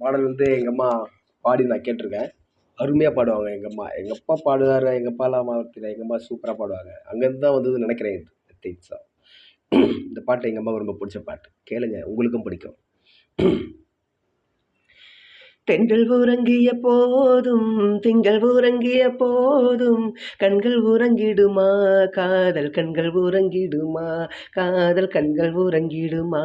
பாடல் வந்து எங்கள் அம்மா பாடி நான் கேட்டிருக்கேன். அருமையாக பாடுவாங்க எங்கள் அம்மா. எங்கள் அப்பா பாடுவார் எங்கள் அப்பாலாம் தெரியல. எங்கள் அம்மா சூப்பராக பாடுவாங்க. அங்கேருந்து தான் வந்ததுன்னு நினைக்கிறேன் இது. இந்த பாட்டு எங்கள் அம்மாவுக்கு ரொம்ப பிடிச்ச பாட்டு. கேளுங்க உங்களுக்கும் பிடிக்கும். தென்றல் உறங்கிய போதும் திங்கள் உறங்கிய போதும் கண்கள் உறங்கிடுமா காதல் கண்கள் உறங்கிடுமா காதல் கண்கள் உறங்கிடுமா?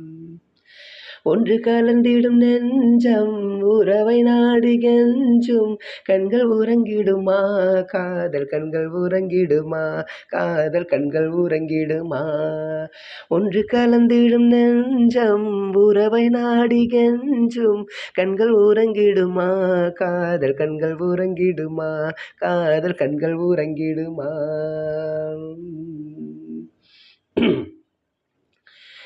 ஒன்று கலந்திடும் நெஞ்சம் உறவை நாடு கெஞ்சும் கண்கள் உறங்கிடுமா? காதல் கண்கள் உறங்கிடுமா? காதல் கண்கள் உறங்கிடுமா? ஒன்று கலந்திடும் நெஞ்சம் உறவை நாடி கெஞ்சும் கண்கள் உறங்கிடுமா? காதல் கண்கள் உறங்கிடுமா? காதல் கண்கள் உறங்கிடுமா? Mm-hmm.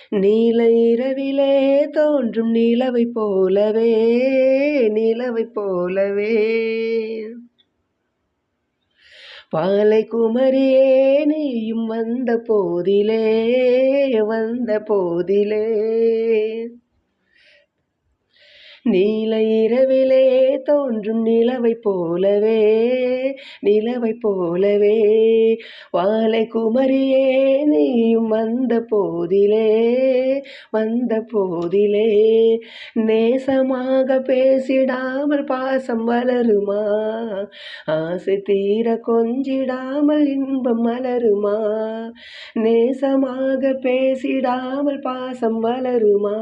நீல இரவிலே தோன்றும் நிலவைப் போலவே நிலவைப் போலவே. பாலை குமரியே நீயும் வந்த போதிலே வந்த போதிலே. நீல இரவிலே தோன்றும் நிலவை போலவே நிலவை போலவே. வாழை குமரியே நீயும் வந்த போதிலே வந்த போதிலே. நேசமாக பேசிடாமல் பாசம் வளருமா? ஆசை தீர கொஞ்சிடாமல் இன்பம் மலருமா? நேசமாக பேசிடாமல் பாசம் வளருமா?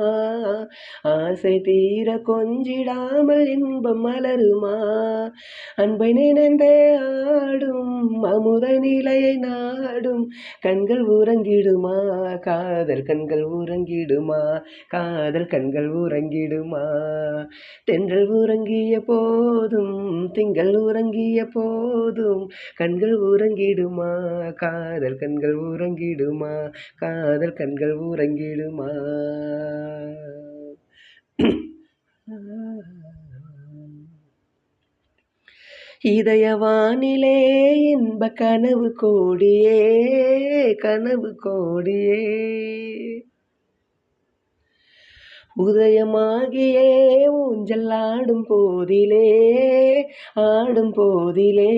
ஆசை தீர கொஞ்சிடாமல் இன்பம் மலருமா? அன்பை நினைந்தே ஆடும் அமுத நிலையை நாடும் கண்கள் உறங்கிடுமா? காதல் கண்கள் உறங்கிடுமா? காதல் கண்கள் உறங்கிடுமா? தென்றல் உறங்கிய போதும் திங்கள் உறங்கிய போதும் கண்கள் உறங்கிடுமா? காதல் கண்கள் உறங்கிடுமா? காதல் கண்கள் உறங்கிடுமா? Ah. இதயவானிலே இன்ப கனவு கோடியே கனவு கோடியே. உதயமாகியே ஊஞ்சல் ஆடும் போதிலே ஆடும் போதிலே.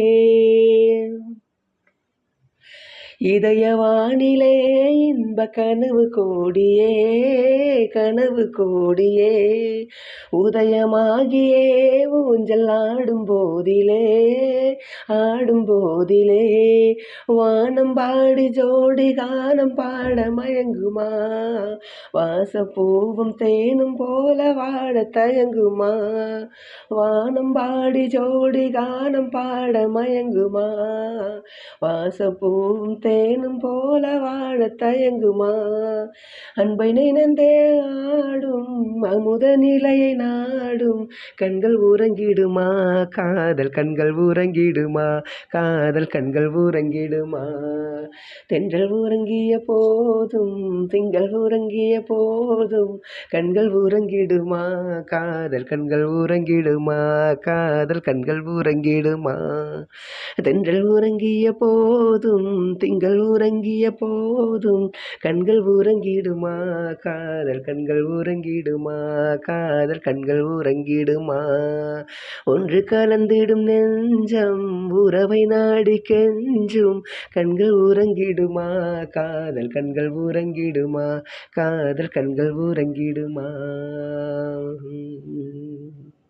இதயவானிலே இன்ப கனவு கோடியே கனவு கோடியே. உதயமாகியே ஊஞ்சல் ஆடும் போதிலே ஆடும் போதிலே. வானம் பாடி ஜோடி கானம் பாட மயங்குமா? வாசப்பூவும் தேனும் போல வாட தயங்குமா? வானம் பாடி ஜோடி கானம் பாட மயங்குமா? வாசப்பூவும் தேனும் போல வாழ தயங்குமா? அன்பை நினைந்தே ஆடும் அமுத நிலையை நான் நாடும் கண்கள் ஊரங்கிடுமா காதல் கண்கள் ஊரங்கிடுமா காதல் கண்கள் ஊரங்கிடுமா தென்றல் ஊரங்கிய போதும் திங்கள் ஊரங்கிய போதும் கண்கள் ஊரங்கிடுமா காதல் கண்கள் ஊரங்கிடுமா காதல் கண்கள் ஊரங்கிடுமா தென்றல் ஊரங்கிய போதும் திங்கள் ஊரங்கிய போதும் கண்கள் ஊரங்கிடுமா காதல் கண்கள் ஊரங்கிடுமா காதல் கண்கள் ஊர உறங்கிடுமா? ஒன்று கலந்திடும் நெஞ்சம் உறவை நாடி கெஞ்சும் கண்கள் உறங்கிடுமா? காதல் கண்கள் உறங்கிடுமா? காதல் கண்கள் உறங்கிடுமா?